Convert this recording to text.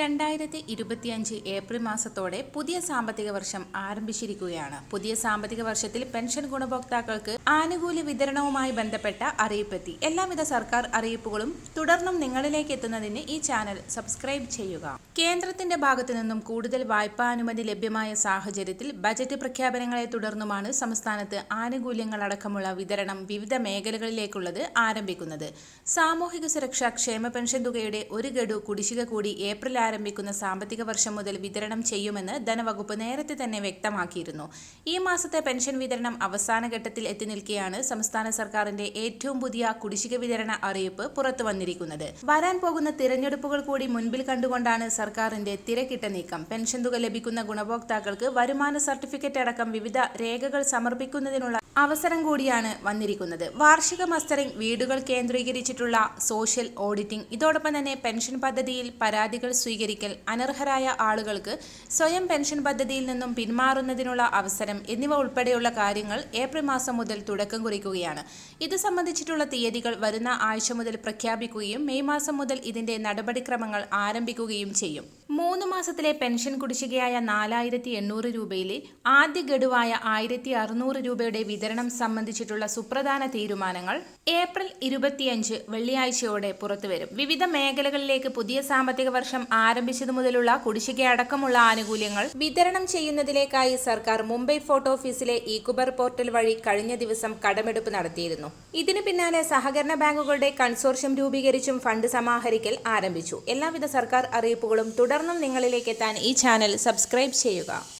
രണ്ടായിരത്തി ഇരുപത്തിയഞ്ച് ഏപ്രിൽ മാസത്തോടെ പുതിയ സാമ്പത്തിക വർഷം ആരംഭിച്ചിരിക്കുകയാണ്. പുതിയ സാമ്പത്തിക വർഷത്തിൽ പെൻഷൻ ഗുണഭോക്താക്കൾക്ക് ആനുകൂല്യ വിതരണവുമായി ബന്ധപ്പെട്ട അറിയിപ്പെത്തി. എല്ലാവിധ സർക്കാർ അറിയിപ്പുകളും തുടർന്നും നിങ്ങളിലേക്ക് എത്തുന്നതിന് ഈ ചാനൽ സബ്സ്ക്രൈബ് ചെയ്യുക. കേന്ദ്രത്തിന്റെ ഭാഗത്തു നിന്നും കൂടുതൽ വായ്പാ അനുമതി ലഭ്യമായ സാഹചര്യത്തിൽ ബജറ്റ് പ്രഖ്യാപനങ്ങളെ തുടർന്നുമാണ് സംസ്ഥാനത്ത് ആനുകൂല്യങ്ങൾ അടക്കമുള്ള വിതരണം വിവിധ മേഖലകളിലേക്കുള്ളത് ആരംഭിക്കുന്നത്. സാമൂഹിക സുരക്ഷാ ക്ഷേമ പെൻഷൻ തുകയുടെ ഒരു ഗഡു കുടിശ്ശിക കൂടി ഏപ്രിൽ ആരംഭിക്കുന്ന സാമ്പത്തിക വർഷം മുതൽ വിതരണം ചെയ്യുമെന്ന് ധനവകുപ്പ് നേരത്തെ തന്നെ വ്യക്തമാക്കിയിരുന്നു. ഈ മാസത്തെ പെൻഷൻ വിതരണം അവസാന ഘട്ടത്തിൽ എത്തി നിൽക്കെയാണ് സംസ്ഥാന സർക്കാരിന്റെ ഏറ്റവും പുതിയ കുടിശ്ശിക വിതരണ അറിയിപ്പ് പുറത്തു വന്നിരിക്കുന്നത്. വരാൻ പോകുന്ന തിരഞ്ഞെടുപ്പുകൾ കൂടി മുൻപിൽ കണ്ടുകൊണ്ടാണ് സർക്കാരിന്റെ തിരക്കിട്ട നീക്കം. പെൻഷൻ തുക ലഭിക്കുന്ന ഗുണഭോക്താക്കൾക്ക് വരുമാന സർട്ടിഫിക്കറ്റ് അടക്കം വിവിധ രേഖകൾ സമർപ്പിക്കുന്നതിനുള്ള അവസരം കൂടിയാണ് വന്നിരിക്കുന്നത്. വാർഷിക മസ്റ്ററിംഗ് വീടുകൾ കേന്ദ്രീകരിച്ചിട്ടുള്ള സോഷ്യൽ ഓഡിറ്റിംഗ് ഇതോടൊപ്പം തന്നെ പെൻഷൻ പദ്ധതിയിൽ പരാതികൾ സ്വീകരിക്കൽ അനർഹരായ ആളുകൾക്ക് സ്വയം പെൻഷൻ പദ്ധതിയിൽ നിന്നും പിന്മാറുന്നതിനുള്ള അവസരം എന്നിവ ഉൾപ്പെടെയുള്ള കാര്യങ്ങൾ ഏപ്രിൽ മാസം മുതൽ തുടക്കം കുറിക്കുകയാണ്. ഇത് സംബന്ധിച്ചിട്ടുള്ള തീയതികൾ വരുന്ന ആഴ്ച മുതൽ പ്രഖ്യാപിക്കുകയും മെയ് മാസം മുതൽ ഇതിന്റെ നടപടിക്രമങ്ങൾ ആരംഭിക്കുകയും ചെയ്യും. മൂന്ന് മാസത്തിലെ പെൻഷൻ കുടിശ്ശികയായ നാലായിരത്തി എണ്ണൂറ് രൂപയിലെ ആദ്യ ഗഡുവായ ആയിരത്തി അറുന്നൂറ് രൂപയുടെ വിതരണം സംബന്ധിച്ചിട്ടുള്ള സുപ്രധാന തീരുമാനങ്ങൾ ഏപ്രിൽ ഇരുപത്തിയഞ്ച് വെള്ളിയാഴ്ചയോടെ പുറത്തുവരും. വിവിധ മേഖലകളിലേക്ക് പുതിയ സാമ്പത്തിക വർഷം ആരംഭിച്ചതു മുതലുള്ള കുടിശ്ശിക അടക്കമുള്ള ആനുകൂല്യങ്ങൾ വിതരണം ചെയ്യുന്നതിലേക്കായി സർക്കാർ മുംബൈ ഫോട്ടോ ഓഫീസിലെ ഇകുബർ പോർട്ടൽ വഴി കഴിഞ്ഞ ദിവസം കടമെടുപ്പ് നടത്തിയിരുന്നു. ഇതിനു പിന്നാലെ സഹകരണ ബാങ്കുകളുടെ കൺസോർഷ്യം രൂപീകരിച്ചും ഫണ്ട് സമാഹരിക്കൽ ആരംഭിച്ചു. എല്ലാവിധ സർക്കാർ അറിയിപ്പുകളും തുടർന്നും നിങ്ങളിലേക്ക് എത്താൻ ഈ ചാനൽ സബ്സ്ക്രൈബ് ചെയ്യുക.